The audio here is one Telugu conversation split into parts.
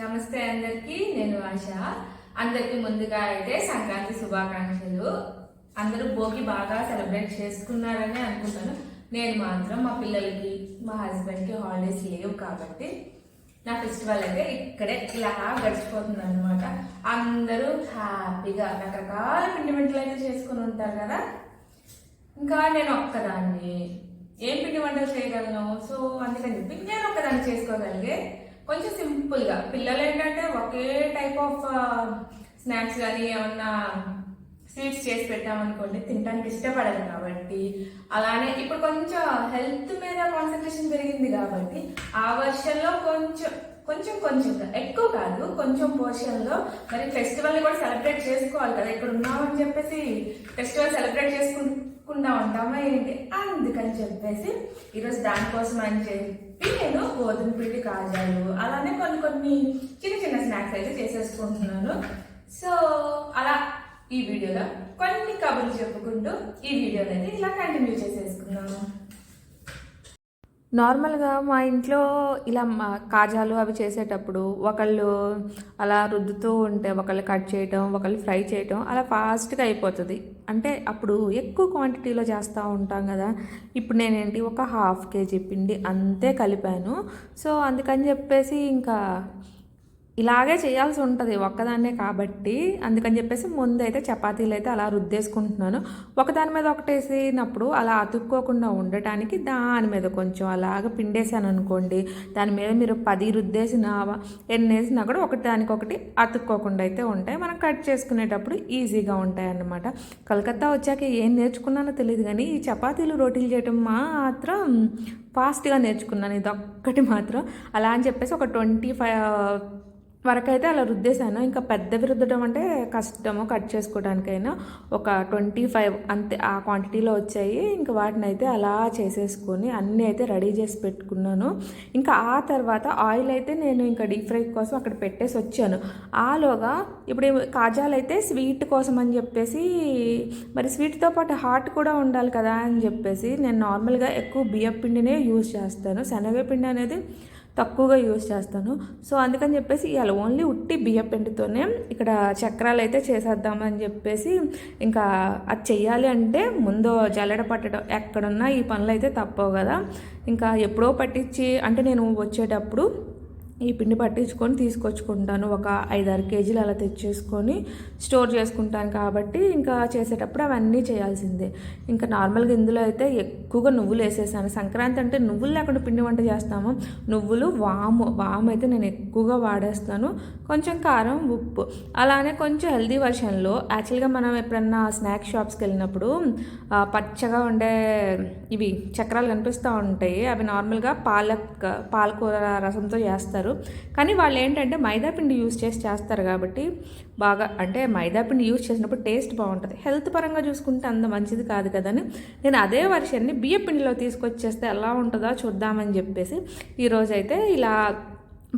నమస్తే అందరికి నేను ఆశ. అందరికి ముందుగా అయితే సంక్రాంతి శుభాకాంక్షలు. అందరూ భోగి బాగా సెలబ్రేట్ చేసుకున్నారని అనుకుంటాను. నేను మాత్రం మా పిల్లలకి మా హస్బెండ్కి హాలిడేస్ లేవు కాబట్టి నా ఫెస్టివల్ అయితే ఇక్కడే ఇలా గడిచిపోతుంది అనమాట అందరూ హ్యాపీగా రకరకాల పిండి వంటలు అయితే చేసుకుని ఉంటారు కదా. ఇంకా నేను ఒక్కదాన్ని. ఏం పిండి వంటలు చేయగలను? సో అందుకని చెప్పి నేను ఒక్కదాన్ని చేసుకోగలిగే కొంచెం సింపుల్గా పిల్లలు ఏంటంటే ఒకే టైప్ ఆఫ్ స్నాక్స్ కానీ ఏమన్నా స్వీట్స్ చేసి పెట్టామనుకోండి తినడానికి ఇష్టపడదు కాబట్టి అలానే ఇప్పుడు కొంచెం హెల్త్ మీద కాన్సన్ట్రేషన్ పెరిగింది కాబట్టి ఆ వర్షంలో కొంచెం కొంచెం కొంచెం ఎక్కువ కాదు కొంచెం పోర్షన్లో మరి ఫెస్టివల్ని కూడా సెలబ్రేట్ చేసుకోవాలి కదా. ఇక్కడ ఉన్నామని చెప్పేసి ఫెస్టివల్ సెలబ్రేట్ చేసుకుంటా ఉంటామా ఏంటి? అందుకని చెప్పేసి ఈరోజు దానికోసం అని చెప్పి నేను గోధుమ పిండి కాజాలు అలానే కొన్ని కొన్ని చిన్న చిన్న స్నాక్స్ అయితే చేసేసుకుంటున్నాను. సో అలా ఈ వీడియోలో కొన్ని కబుర్లు చెప్పుకుంటూ ఈ వీడియోని అయితే ఇలా కంటిన్యూ చేసేసుకున్నాను నార్మల్గా మా ఇంట్లో ఇలా మా కాజాలు అవి చేసేటప్పుడు ఒకళ్ళు అలా రుద్దుతూ ఉంటే ఒకళ్ళు కట్ చేయటం ఒకళ్ళు ఫ్రై చేయటం అలా ఫాస్ట్గా అయిపోతుంది. అంటే అప్పుడు ఎక్కువ క్వాంటిటీలో చేస్తూ ఉంటాం కదా. ఇప్పుడు నేనేంటి ఒక హాఫ్ కేజీ పిండి అంతే కలిపాను. సో అందుకని చెప్పేసి ఇంకా ఇలాగే చేయాల్సి ఉంటుంది ఒక్కదాన్నే కాబట్టి. అందుకని చెప్పేసి ముందైతే చపాతీలు అయితే అలా రుద్దేసుకుంటున్నాను. ఒకదాని మీద ఒకటేసినప్పుడు అలా అతుక్కోకుండా ఉండటానికి దాని మీద కొంచెం అలాగ పిండేసాను అనుకోండి. దాని మీద మీరు పది రుద్దేసిన ఎన్ని వేసినా కూడా ఒకటి దానికొకటి అతుక్కోకుండా అయితే ఉంటాయి. మనం కట్ చేసుకునేటప్పుడు ఈజీగా ఉంటాయి అన్నమాట కలకత్తా వచ్చాక ఏం నేర్చుకున్నానో తెలియదు కానీ ఈ చపాతీలు రోటీలు చేయటం మాత్రం ఫాస్ట్గా నేర్చుకున్నాను. ఇది ఒక్కటి మాత్రం. అలా అని చెప్పేసి ఒక ట్వంటీ ఫైవ్ వరకైతే అలా రుద్దేశాను. ఇంకా పెద్దవి రుద్దడం అంటే కష్టము కట్ చేసుకోవడానికైనా. ఒక ట్వంటీ ఫైవ్ అంతే ఆ క్వాంటిటీలో వచ్చాయి. ఇంకా వాటిని అయితే అలా చేసేసుకొని అన్నీ అయితే రెడీ చేసి పెట్టుకున్నాను. ఇంకా ఆ తర్వాత ఆయిల్ అయితే నేను ఇంకా డీప్ ఫ్రై కోసం అక్కడ పెట్టేసి వచ్చాను. ఆలోగా ఇప్పుడు కాజాలు అయితే స్వీట్ కోసం అని చెప్పేసి మరి స్వీట్తో పాటు హాట్ కూడా ఉండాలి కదా అని చెప్పేసి నేను నార్మల్గా ఎక్కువ బియ్యం పిండినే యూజ్ చేస్తాను. శనగపిండి అనేది తక్కువగా యూజ్ చేస్తాను. సో అందుకని చెప్పేసి ఇవాళ ఓన్లీ ఉట్టి బియ్య పిండితోనే ఇక్కడ చక్రాలు అయితే చేసేద్దామని చెప్పేసి ఇంకా అది చెయ్యాలి అంటే ముందు జల్లెడ పట్టడం ఎక్కడున్నా ఈ పనులు అయితే తప్పవు కదా. ఇంకా ఎప్పుడో పట్టించి అంటే నేను వచ్చేటప్పుడు ఈ పిండి పట్టించుకొని తీసుకొచ్చుకుంటాను. ఒక ఐదారు కేజీలు అలా తెచ్చేసుకొని స్టోర్ చేసుకుంటాను కాబట్టి ఇంకా చేసేటప్పుడు అవన్నీ చేయాల్సిందే. ఇంకా నార్మల్గా ఇందులో అయితే ఎక్కువగా నువ్వులు వేసేసాను. సంక్రాంతి అంటే నువ్వులు లేకుండా పిండి వంట చేస్తాము. నువ్వులు వాము వాము అయితే నేను ఎక్కువగా వాడేస్తాను. కొంచెం కారం ఉప్పు. అలానే కొంచెం హెల్దీ వర్షన్లో యాక్చువల్గా మనం ఎప్పుడన్నా స్నాక్ షాప్స్కి వెళ్ళినప్పుడు పచ్చగా ఉండే ఇవి చక్రాలు కనిపిస్తూ ఉంటాయి. అవి నార్మల్గా పాలక్ పాలకూర రసంతో చేస్తారు. కానీ వాళ్ళు ఏంటంటే మైదాపిండి యూస్ చేసి చేస్తారు కాబట్టి బాగా అంటే మైదాపిండి యూస్ చేసినప్పుడు టేస్ట్ బాగుంటుంది. హెల్త్ పరంగా చూసుకుంటే అంత మంచిది కాదు కదని నేను అదే వర్షాన్ని బియ్య పిండిలో తీసుకొచ్చేస్తే ఎలా ఉంటుందో చూద్దామని చెప్పేసి ఈరోజైతే ఇలా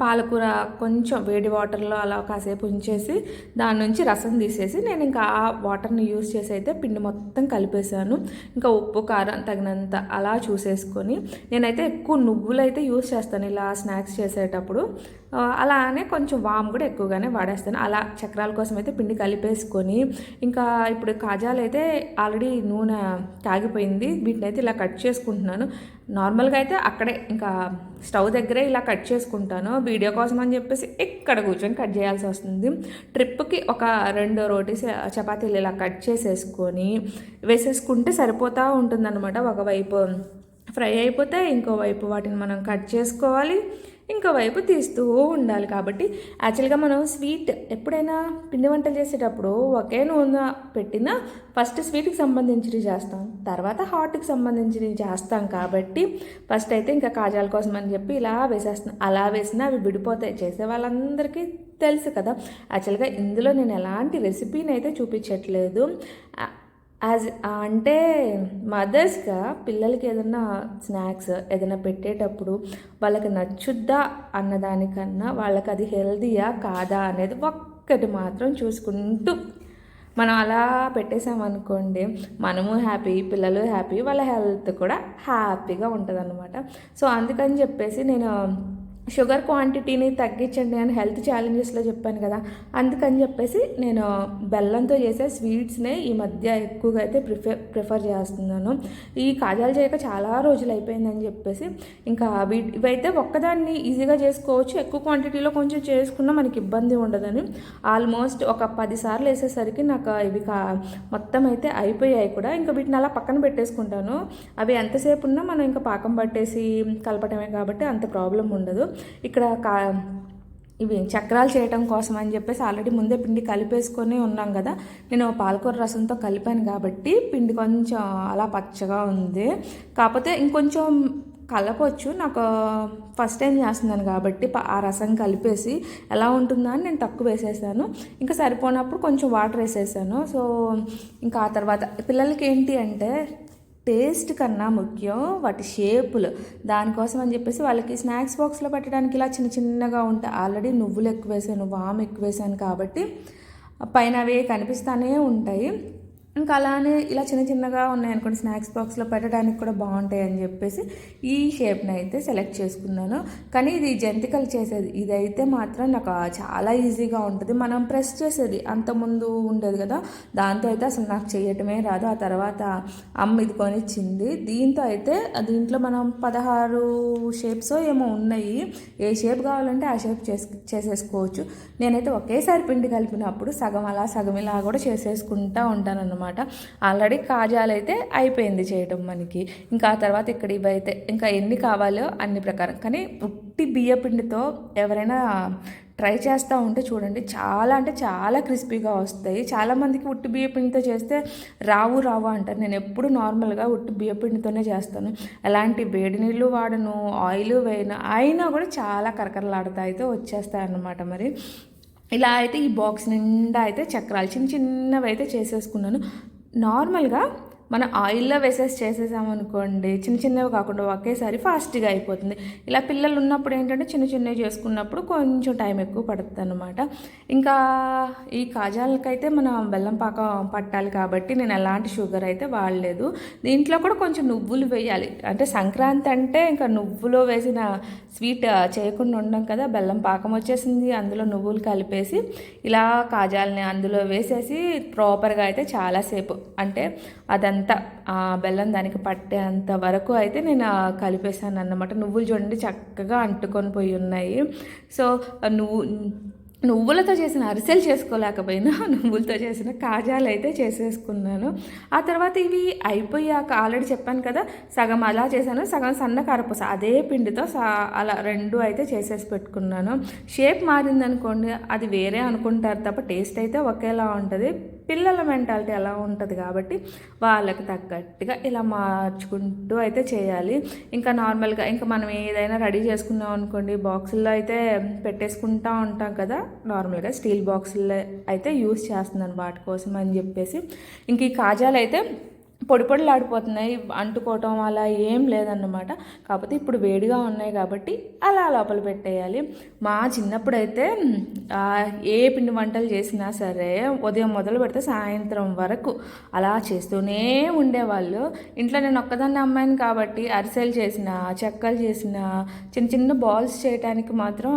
పాలకూర కొంచెం వేడి వాటర్లో అలా కాసేపు ఉంచేసి దాని నుంచి రసం తీసేసి నేను ఇంకా ఆ వాటర్ని యూస్ చేసి అయితే పిండి మొత్తం కలిపేశాను. ఇంకా ఉప్పు కారం తగినంత అలా చూసేసుకొని నేనైతే ఎక్కువ నువ్వులు అయితే యూస్ చేస్తాను ఇలా స్నాక్స్ చేసేటప్పుడు. అలానే కొంచెం వామ్ కూడా ఎక్కువగానే వాడేస్తాను. అలా చక్రాల కోసం అయితే పిండి కలిపేసుకొని ఇంకా ఇప్పుడు కాజాలు అయితే ఆల్రెడీ నూనె తాగిపోయింది. వీటిని అయితే ఇలా కట్ చేసుకుంటున్నాను. నార్మల్గా అయితే అక్కడే ఇంకా స్టవ్ దగ్గరే ఇలా కట్ చేసుకుంటాను. వీడియో కోసం అని చెప్పేసి ఇక్కడ కూర్చొని కట్ చేయాల్సి వస్తుంది. ట్రిప్కి ఒక రెండు రోటీస్ చపాతీలు ఇలా కట్ చేసేసుకొని వేసేసుకుంటే సరిపోతూ ఉంటుందన్నమాట. ఒకవైపు ఫ్రై అయిపోతే ఇంకోవైపు వాటిని మనం కట్ చేసుకోవాలి. ఇంకోవైపు తీస్తూ ఉండాలి కాబట్టి యాక్చువల్గా మనం స్వీట్ ఎప్పుడైనా పిండి వంటలు చేసేటప్పుడు ఒకే నూనె పెట్టినా ఫస్ట్ స్వీట్కి సంబంధించినవి చేస్తాం. తర్వాత హాట్కి సంబంధించినవి చేస్తాం కాబట్టి ఫస్ట్ అయితే ఇంకా కాజాల కోసం అని చెప్పి ఇలా వేసేస్తాం అలా వేసినా అవి విడిపోతాయి. చేసే వాళ్ళందరికీ తెలుసు కదా. యాక్చువల్గా ఇందులో నేను ఎలాంటి రెసిపీని అయితే చూపించట్లేదు. యాజ్ అంటే మదర్స్గా పిల్లలకి ఏదైనా స్నాక్స్ ఏదైనా పెట్టేటప్పుడు వాళ్ళకి నచ్చుద్దా అన్నదానికన్నా వాళ్ళకి అది హెల్దీయా కాదా అనేది ఒక్కటి మాత్రం చూసుకుంటూ మనం అలా పెట్టేసామనుకోండి మనము హ్యాపీ పిల్లలు హ్యాపీ వాళ్ళ హెల్త్ కూడా హ్యాపీగా ఉంటుంది అనమాట సో అందుకని చెప్పేసి నేను షుగర్ క్వాంటిటీని తగ్గించండి అని హెల్త్ ఛాలెంజెస్లో చెప్పాను కదా అందుకని చెప్పేసి నేను బెల్లంతో చేసే స్వీట్స్నే ఈ మధ్య ఎక్కువగా అయితే ప్రిఫర్ ప్రిఫర్ చేస్తున్నాను. ఈ కాజాలు చేయక చాలా రోజులు అయిపోయిందని చెప్పేసి ఇంకా వీటి ఇవైతే ఒక్కదాన్ని ఈజీగా చేసుకోవచ్చు ఎక్కువ క్వాంటిటీలో కొంచెం చేసుకున్నా మనకి ఇబ్బంది ఉండదని. ఆల్మోస్ట్ ఒక పది సార్లు వేసేసరికి నాకు ఇవి కా మొత్తం అయితే అయిపోయాయి కూడా. ఇంకా వీటిని అలా పక్కన పెట్టేసుకుంటాను. అవి ఎంతసేపు ఉన్నా మనం ఇంకా పాకం పట్టేసి కలపటమే కాబట్టి అంత ప్రాబ్లం ఉండదు. ఇక్కడ కా ఇవి చక్రాలు చేయటం కోసం అని చెప్పేసి ఆల్రెడీ ముందే పిండి కలిపేసుకొని ఉన్నాం కదా. నేను పాలకూర రసంతో కలిపాను కాబట్టి పిండి కొంచెం అలా పచ్చగా ఉంది. కాకపోతే ఇంకొంచెం కలపవచ్చు నాకు ఫస్ట్ టైం చేస్తున్నాను కాబట్టి ఆ రసం కలిపేసి ఎలా ఉంటుందా అని నేను తక్కువ వేసేసాను. ఇంకా సరిపోనప్పుడు కొంచెం వాటర్ వేసేసాను. సో ఇంకా ఆ తర్వాత పిల్లలకి ఏంటి అంటే టేస్ట్ కన్నా ముఖ్యం వాటి షేపులు. దానికోసం అని చెప్పేసి వాళ్ళకి స్నాక్స్ బాక్స్లో పెట్టడానికి ఇలా చిన్న చిన్నగా ఉంటాయి. ఆల్రెడీ నువ్వులు ఎక్కువ వేసాను వాము ఎక్కువ వేసాను కాబట్టి పైన అవి కనిపిస్తూనే ఉంటాయి. ఇంకా అలానే ఇలా చిన్న చిన్నగా ఉన్నాయి అనుకోండి స్నాక్స్ బాక్స్లో పెట్టడానికి కూడా బాగుంటాయి అని చెప్పేసి ఈ షేప్ని అయితే సెలెక్ట్ చేసుకున్నాను. కానీ ఇది జంతికలు చేసేది ఇదైతే మాత్రం నాకు చాలా ఈజీగా ఉంటుంది. మనం ప్రెస్ చేసేది అంతకుముందు ఉండేది కదా దాంతో అయితే అసలు నాకు చేయటమే రాదు. ఆ తర్వాత అమ్మ ఇది కొనిచ్చింది. దీంతో అయితే దీంట్లో మనం పదహారు షేప్స్ ఏమో ఉన్నాయి. ఏ షేప్ కావాలంటే ఆ షేప్ చేసు చేసేసుకోవచ్చు. నేనైతే ఒకేసారి పిండి కలిపినప్పుడు సగం అలా సగం ఇలా కూడా చేసేసుకుంటా ఉంటాను అనమాట ఆల్రెడీ కాజాలు అయితే అయిపోయింది చేయటం మనకి. ఇంకా ఆ తర్వాత ఇక్కడ ఇవైతే ఇంకా ఎన్ని కావాలో అన్ని ప్రకారం. కానీ ఉట్టి బియ్య పిండితో ఎవరైనా ట్రై చేస్తూ ఉంటే చూడండి చాలా అంటే చాలా క్రిస్పీగా వస్తాయి. చాలామందికి ఉట్టి బియ్యపిండితో చేస్తే రావు రావు అంటారు. నేను ఎప్పుడు నార్మల్గా ఉట్టి బియ్యపిండితోనే చేస్తాను. ఎలాంటి వేడి నీళ్ళు వాడను ఆయిల్ వేయను అయినా కూడా చాలా కరకరలాడుతా అయితే వచ్చేస్తాయి అన్నమాట మరి. ఇలా అయితే ఈ బాక్స్ నిండా అయితే చక్రాలు చిన్న చిన్నవి అయితే చేసేసుకున్నాను. నార్మల్గా మనం ఆయిల్లో వేసేసి చేసేసామనుకోండి చిన్న చిన్నవి కాకుండా ఒకేసారి ఫాస్ట్గా అయిపోతుంది. ఇలా పిల్లలు ఉన్నప్పుడు ఏంటంటే చిన్న చిన్నవి చేసుకున్నప్పుడు కొంచెం టైం ఎక్కువ పడుతుంది అనమాట ఇంకా ఈ కాజాలకైతే మనం బెల్లం పాకం పట్టాలి కాబట్టి నేను ఎలాంటి షుగర్ అయితే వాడలేదు. దీంట్లో కూడా కొంచెం నువ్వులు వేయాలి. అంటే సంక్రాంతి అంటే ఇంకా నువ్వులో వేసిన స్వీట్ చేయకుండా ఉండం కదా బెల్లం పాకం వచ్చేసింది అందులో నువ్వులు కలిపేసి ఇలా కాజాలని అందులో వేసేసి ప్రాపర్గా అయితే చాలాసేపు అంటే అదంతా ఆ బెల్లం దానికి పట్టేంత వరకు అయితే నేను కలిపేశాను కలిపేసాను అన్నమాట నువ్వులు చూడండి చక్కగా అంటుకొని పోయి ఉన్నాయి. సో నువ్వు నువ్వులతో చేసిన అరిసెలు చేసుకోలేకపోయినా నువ్వులతో చేసిన కాజాలు అయితే చేసేసుకున్నాను. ఆ తర్వాత ఇవి అయిపోయాక ఆల్రెడీ చెప్పాను కదా సగం అలా చేశాను సగం సన్న కారపూస అదే పిండితో సా అలా రెండు అయితే చేసేసి పెట్టుకున్నాను. షేప్ మారిందనుకోండి అది వేరే అనుకుంటారు తప్ప టేస్ట్ అయితే ఒకేలా ఉంటుంది. పిల్లల మెంటాలిటీ ఎలా ఉంటుంది కాబట్టి వాళ్ళకి తగ్గట్టుగా ఇలా మార్చుకుంటూ అయితే చేయాలి. ఇంకా నార్మల్గా ఇంకా మనం ఏదైనా రెడీ చేసుకున్నాం అనుకోండి బాక్సుల్లో అయితే పెట్టేసుకుంటా ఉంటాం కదా. నార్మల్గా స్టీల్ బాక్సుల్లో అయితే యూస్ చేస్తున్నాను వాటి కోసం అని చెప్పేసి. ఇంక ఈ కాజాలు అయితే పొడి పొడిలాడిపోతున్నాయి అంటుకోవటం అలా ఏం లేదన్నమాట. కాకపోతే ఇప్పుడు వేడిగా ఉన్నాయి కాబట్టి అలా లోపల పెట్టేయాలి. మా చిన్నప్పుడైతే ఏ పిండి వంటలు చేసినా సరే ఉదయం మొదలు పెడితే సాయంత్రం వరకు అలా చేస్తూనే ఉండేవాళ్ళు. ఇంట్లో నేను ఒక్కదాన్ని అమ్మాయిని కాబట్టి అరిసెలు చేసిన చెక్కలు చేసిన చిన్న చిన్న బాల్స్ చేయడానికి మాత్రం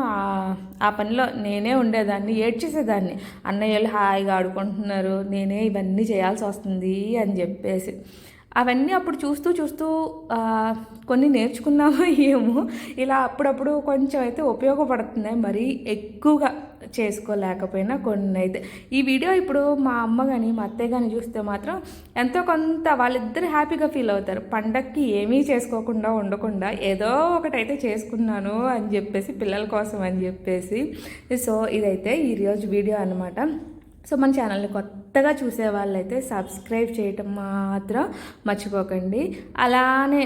ఆ పనిలో నేనే ఉండేదాన్ని ఏడ్చేసేదాన్ని. అన్నయ్యలు హాయిగా ఆడుకుంటున్నారు నేనే ఇవన్నీ చేయాల్సి వస్తుంది అని చెప్పేసి. అవన్నీ అప్పుడు చూస్తూ చూస్తూ కొన్ని నేర్చుకున్నామో ఏమో ఇలా అప్పుడప్పుడు కొంచెం అయితే ఉపయోగపడుతున్నాయి. మరీ ఎక్కువగా చేసుకోలేకపోయినా కొన్ని అయితే. ఈ వీడియో ఇప్పుడు మా అమ్మ కానీ మా అత్తయ్య కానీ చూస్తే మాత్రం ఎంతో కొంత వాళ్ళిద్దరు హ్యాపీగా ఫీల్ అవుతారు. పండక్కి ఏమీ చేసుకోకుండా ఉండకుండా ఏదో ఒకటైతే చేసుకున్నాను అని చెప్పేసి పిల్లల కోసం అని చెప్పేసి. సో ఇదైతే ఈరోజు వీడియో అనమాట సో మన ఛానల్ని కొత్తగా చూసే వాళ్ళైతే సబ్స్క్రైబ్ చేయటం మాత్రం మర్చిపోకండి. అలానే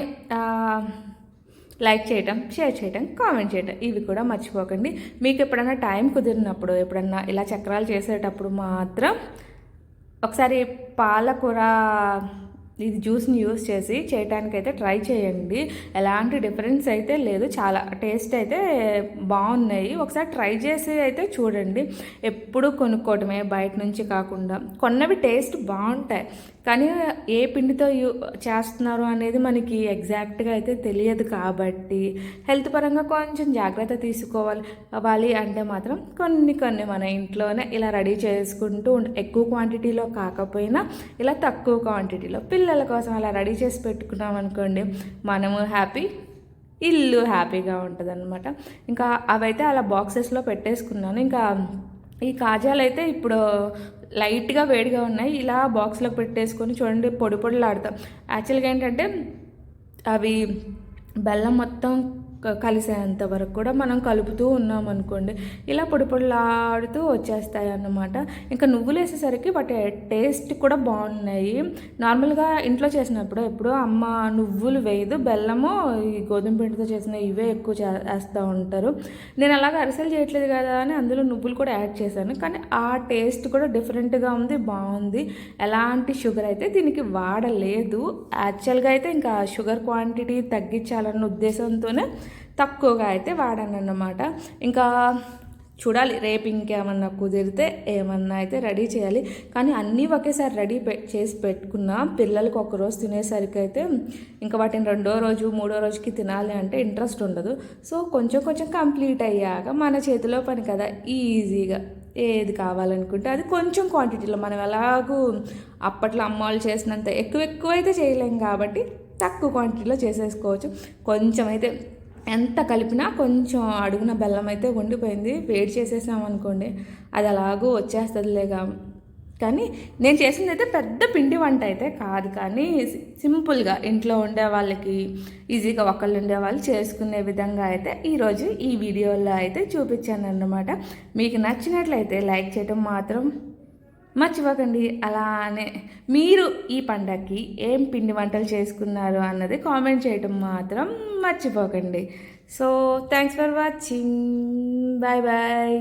లైక్ చేయటం షేర్ చేయటం కామెంట్ చేయటం ఇవి కూడా మర్చిపోకండి. మీకు ఎప్పుడన్నా టైం కుదిరినప్పుడు ఎప్పుడన్నా ఇలా చక్రాలు చేసేటప్పుడు మాత్రం ఒకసారి పాలకూర ఇది జ్యూస్ని యూస్ చేసి చేయటానికైతే ట్రై చేయండి. ఎలాంటి డిఫరెన్స్ అయితే లేదు. చాలా టేస్ట్ అయితే బాగున్నాయి. ఒకసారి ట్రై చేసి అయితే చూడండి. ఎప్పుడు కొనుక్కోవటమే బయట నుంచి కాకుండా. కొన్నవి టేస్ట్ బాగుంటాయి. కానీ ఏ పిండితో యూ చేస్తున్నారు అనేది మనకి ఎగ్జాక్ట్గా అయితే తెలియదు కాబట్టి హెల్త్ పరంగా కొంచెం జాగ్రత్త తీసుకోవాలి. అవ్వాలి అంటే మాత్రం కొన్ని కొన్ని మన ఇంట్లోనే ఇలా రెడీ చేసుకుంటూ ఎక్కువ క్వాంటిటీలో కాకపోయినా ఇలా తక్కువ క్వాంటిటీలో. పిల్ల పిల్లల కోసం అలా రెడీ చేసి పెట్టుకున్నాం అనుకోండి మనము హ్యాపీ ఇల్లు హ్యాపీగా ఉంటుంది అనమాట ఇంకా అవైతే అలా బాక్సెస్లో పెట్టేసుకున్నాను. ఇంకా ఈ కాజాలు అయితే ఇప్పుడు లైట్గా వేడిగా ఉన్నాయి. ఇలా బాక్స్లో పెట్టేసుకొని చూడండి పొడి పొడిలాడతాం. యాక్చువల్గా ఏంటంటే అవి బెల్లం మొత్తం కలిసేంత వరకు కూడా మనం కలుపుతూ ఉన్నాం అనుకోండి ఇలా పొడి పొడిలాడుతూ వచ్చేస్తాయి అన్నమాట ఇంకా నువ్వులు వేసేసరికి వాటి టేస్ట్ కూడా బాగున్నాయి. నార్మల్గా ఇంట్లో చేసినప్పుడు ఎప్పుడు అమ్మ నువ్వులు వేయదు బెల్లము ఈ గోధుమ పిండితో చేసిన ఇవే ఎక్కువ చేస్తూ వేస్తూ ఉంటారు. నేను అలాగ అరిసెలు చేయట్లేదు కదా అని అందులో నువ్వులు కూడా యాడ్ చేశాను. కానీ ఆ టేస్ట్ కూడా డిఫరెంట్గా ఉంది బాగుంది. ఎలాంటి షుగర్ అయితే దీనికి వాడలేదు. యాక్చువల్గా అయితే ఇంకా షుగర్ క్వాంటిటీ తగ్గించాలన్న ఉద్దేశంతోనే తక్కువగా అయితే వాడాను అన్నమాట ఇంకా చూడాలి రేపు ఇంకేమన్నా కుదిరితే ఏమన్నా అయితే రెడీ చేయాలి. కానీ అన్నీ ఒకేసారి రెడీ పె చేసి పెట్టుకున్నా పిల్లలకి ఒకరోజు తినేసరికి అయితే ఇంకా వాటిని రెండో రోజు మూడో రోజుకి తినాలి అంటే ఇంట్రెస్ట్ ఉండదు. సో కొంచెం కొంచెం కంప్లీట్ అయ్యాక మన చేతిలో పని కదా ఈజీగా ఏది కావాలనుకుంటే అది కొంచెం క్వాంటిటీలో. మనం ఎలాగూ అప్పట్లో అమ్మ వాళ్ళు చేసినంత ఎక్కువ ఎక్కువ అయితే చేయలేం కాబట్టి తక్కువ క్వాంటిటీలో చేసేసుకోవచ్చు. కొంచెం అయితే ఎంత కలిపినా కొంచెం అడుగున బెల్లం అయితే ఉండిపోయింది. వేడి చేసేసాం అనుకోండి అది అలాగూ వచ్చేస్తుందిలేగా. కానీ నేను చేసింది అయితే పెద్ద పిండి వంట అయితే కాదు. కానీ సింపుల్గా ఇంట్లో ఉండే వాళ్ళకి ఈజీగా ఒకళ్ళు ఉండే వాళ్ళు చేసుకునే విధంగా అయితే ఈరోజు ఈ వీడియోలో అయితే చూపించాను అన్నమాట మీకు నచ్చినట్లయితే లైక్ చేయడం మాత్రం మర్చిపోకండి. అలానే మీరు ఈ పండగకి ఏం పిండి వంటలు చేసుకున్నారు అన్నది కామెంట్ చేయటం మాత్రం మర్చిపోకండి. So thanks for watching bye bye